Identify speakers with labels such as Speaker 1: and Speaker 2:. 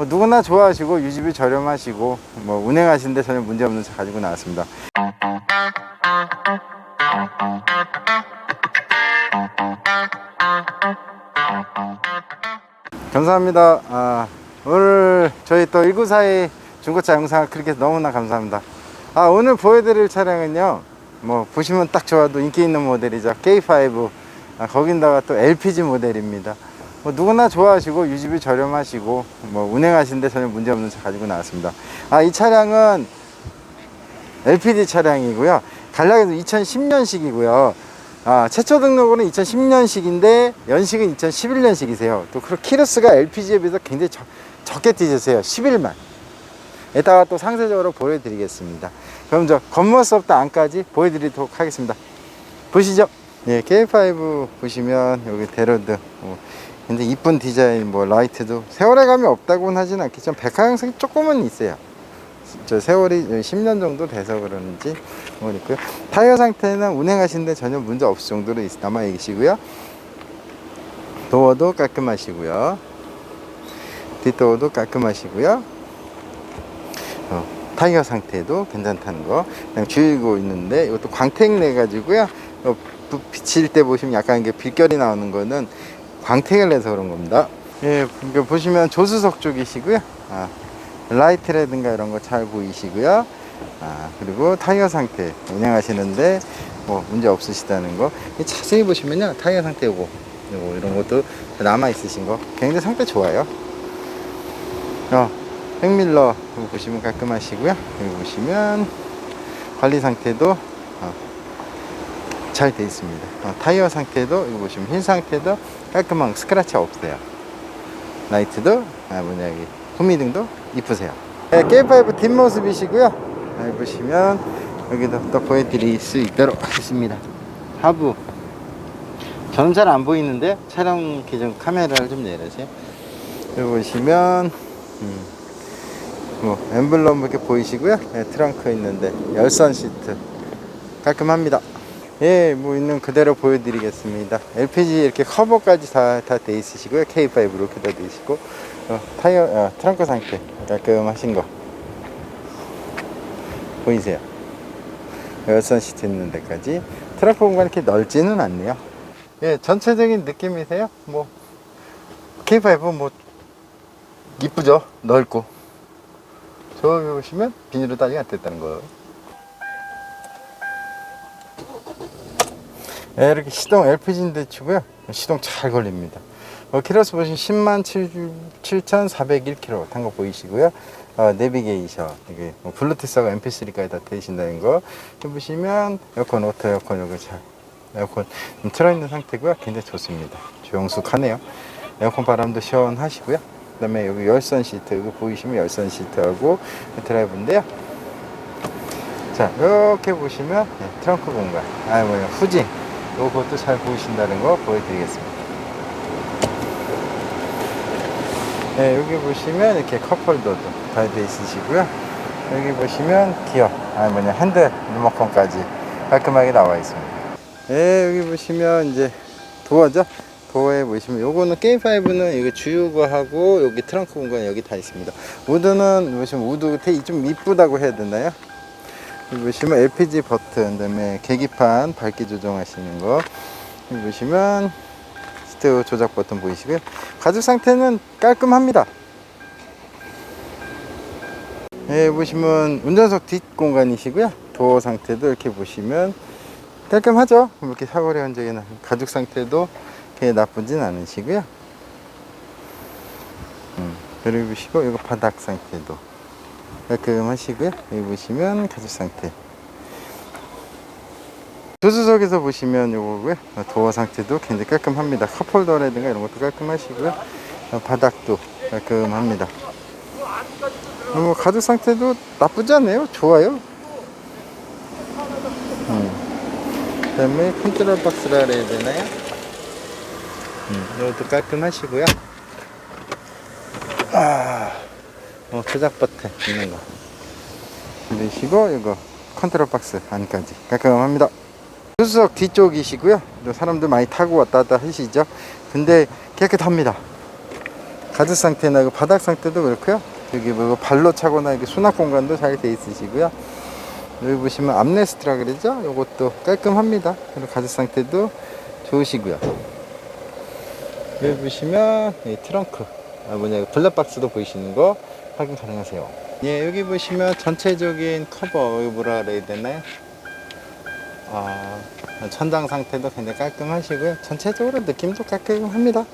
Speaker 1: 뭐 누구나 좋아하시고 유지비 저렴하시고 뭐 운행하시는데 전혀 문제 없는 차 가지고 나왔습니다. 감사합니다. 아, 오늘 저희 또 194의 중고차 영상 그렇게 너무나 감사합니다. 아, 오늘 보여드릴 차량은요, 뭐, 보시면 딱 좋아도 인기 있는 모델이죠. K5. 아, 거긴다가 또 LPG 모델입니다. 뭐, 누구나 좋아하시고, 유지비 저렴하시고, 뭐, 운행하시는데 전혀 문제 없는 차 가지고 나왔습니다. 아, 이 차량은 LPG 차량이고요. 간략해서 2010년식이고요. 아, 최초 등록으로는 2010년식인데 연식은 2011년식이세요. 또 그리고 키로수가 LPG에 비해서 굉장히 적, 적게 뛰셨어요. 11만. 이따가 또 상세적으로 보여드리겠습니다. 그럼 저 겉모습부터 안까지 보여드리도록 하겠습니다. 보시죠. 예, K5 보시면 여기 대로드 뭐 근데 이쁜 디자인 뭐 라이트도 세월의 감이 없다고는 하진 않겠지만 백화형색이 조금은 있어요. 저 세월이 10년 정도 돼서 그런지 모르겠고요. 타이어 상태는 운행하시는데 전혀 문제 없을 정도로 있- 남아 계시고요. 도어도 깔끔하시고요. 뒷도어도 깔끔하시고요. 어, 타이어 상태도 괜찮다는 거 그냥 주의고 있는데 이것도 광택 내 가지고요. 어, 부- 비칠 때 보시면 약간 이게 빌결이 나오는 거는 광택을 내서 그런 겁니다. 예, 이거 보시면 조수석 쪽이시고요. 아, 라이트라든가 이런 거 잘 보이시고요. 아, 그리고 타이어 상태 운행하시는데 뭐 문제 없으시다는 거이 자세히 보시면요 타이어 상태 요거 요거 이런 것도 남아 있으신 거 굉장히 상태 좋아요. 어, 백밀러 보시면 깔끔하시고요. 여기 보시면 관리 상태도 어, 잘 돼 있습니다. 어, 타이어 상태도 이거 보시면 힐 상태도 깔끔한 스크래치 없어요. 라이트도 아 뭐냐 여기 후미등도 이쁘세요. 네, K5 뒷모습이시고요. 여기 보시면 여기도 또 보여드릴 수 있도록 하겠습니다. 하부 저는 잘 안 보이는데 촬영 기준 카메라를 좀 내려주세요. 여기 보시면 음, 뭐 엠블럼 이렇게 보이시고요. 네, 트렁크 있는데 열선 시트 깔끔합니다. 예, 뭐 있는 그대로 보여드리겠습니다. LPG 이렇게 커버까지 다 다 돼 있으시고요. K5 이렇게 다돼 있고 어, 타이어 어, 트렁크 상태 깔끔하신 거 보이세요? 열선 시트 있는 데까지 트렁크 공간 이렇게 넓지는 않네요. 예, 전체적인 느낌이세요? 뭐 K5 뭐 이쁘죠? 넓고 저기 보시면 비닐로 따지가 안 됐다는 거. 이렇게 시동 LPG인데 치고요. 시동 잘 걸립니다. 어, 키로수 보시면 10만 7,401km 탄 거 보이시고요. 어, 내비게이션, 이게 뭐 블루투스하고 MP3까지 다 되신다는 거. 여기 보시면 에어컨, 오토 에어컨 여기 잘 에어컨 좀 틀어있는 상태고요. 굉장히 좋습니다. 조용숙하네요. 에어컨 바람도 시원하시고요. 그 다음에 여기 열선 시트, 이거 보이시면 열선 시트하고 드라이브인데요. 자, 이렇게 보시면 네, 트렁크 공간, 아 뭐야 후진, 요것도 잘 보이신다는 거 보여드리겠습니다. 네, 여기 보시면 이렇게 컵홀더도 다돼 있으시고요. 여기 보시면 기어, 아 뭐냐 핸들 리모컨까지 깔끔하게 나와 있습니다. 네, 여기 보시면 이제 도어죠. 도어에 보시면 요거는 게임5는 이거 주유구하고 여기 트렁크 공간 여기 다 있습니다. 우드는 보시면 우드 좀 이쁘다고 해야 되나요? 보시면 LPG 버튼, 그다음에 계기판 밝기 조정하시는 거. 보시면 시트 조작 버튼 보이시고요. 가죽 상태는 깔끔합니다. 예, 보시면 운전석 뒷 공간이시고요. 도어 상태도 이렇게 보시면 깔끔하죠. 이렇게 사거리 흔적이 나. 가죽 상태도 그렇게 나쁘진 않으시고요. 음, 그리고 보시고 이거 바닥 상태도 깔끔하시고요. 여기 보시면 가죽 상태. 조수석에서 보시면 요거고요. 어, 도어 상태도 굉장히 깔끔합니다. 컵홀더라든가 이런 것도 깔끔하시고요. 어, 바닥도 깔끔합니다. 어, 뭐 가죽 상태도 나쁘지 않네요. 좋아요. 음. 그다음에 컨트롤 박스라 해야 되나요? 음, 이것도 깔끔하시고요. 아, 어, 조작 버튼 있는 거. 내시고 이거 컨트롤 박스 안까지 깔끔합니다. 조수석 뒤쪽이시고요. 또 사람들 많이 타고 왔다 갔다 하시죠. 근데 깨끗합니다. 가드 상태나 그 바닥 상태도 그렇고요. 여기 뭐 발로 차거나 이렇게 수납 공간도 잘 돼 있으시고요. 여기 보시면 암레스트라 그러죠? 이것도 깔끔합니다. 그리고 가드 상태도 좋으시고요. 여기 보시면 이 트렁크, 아 뭐냐 블랙박스도 보이시는 거 확인 가능하세요. 예, 여기 보시면 전체적인 커버 이거 뭐라 그래야 되나요? 아, 천장 상태도 굉장히 깔끔하시고요. 전체적으로 느낌도 깔끔합니다.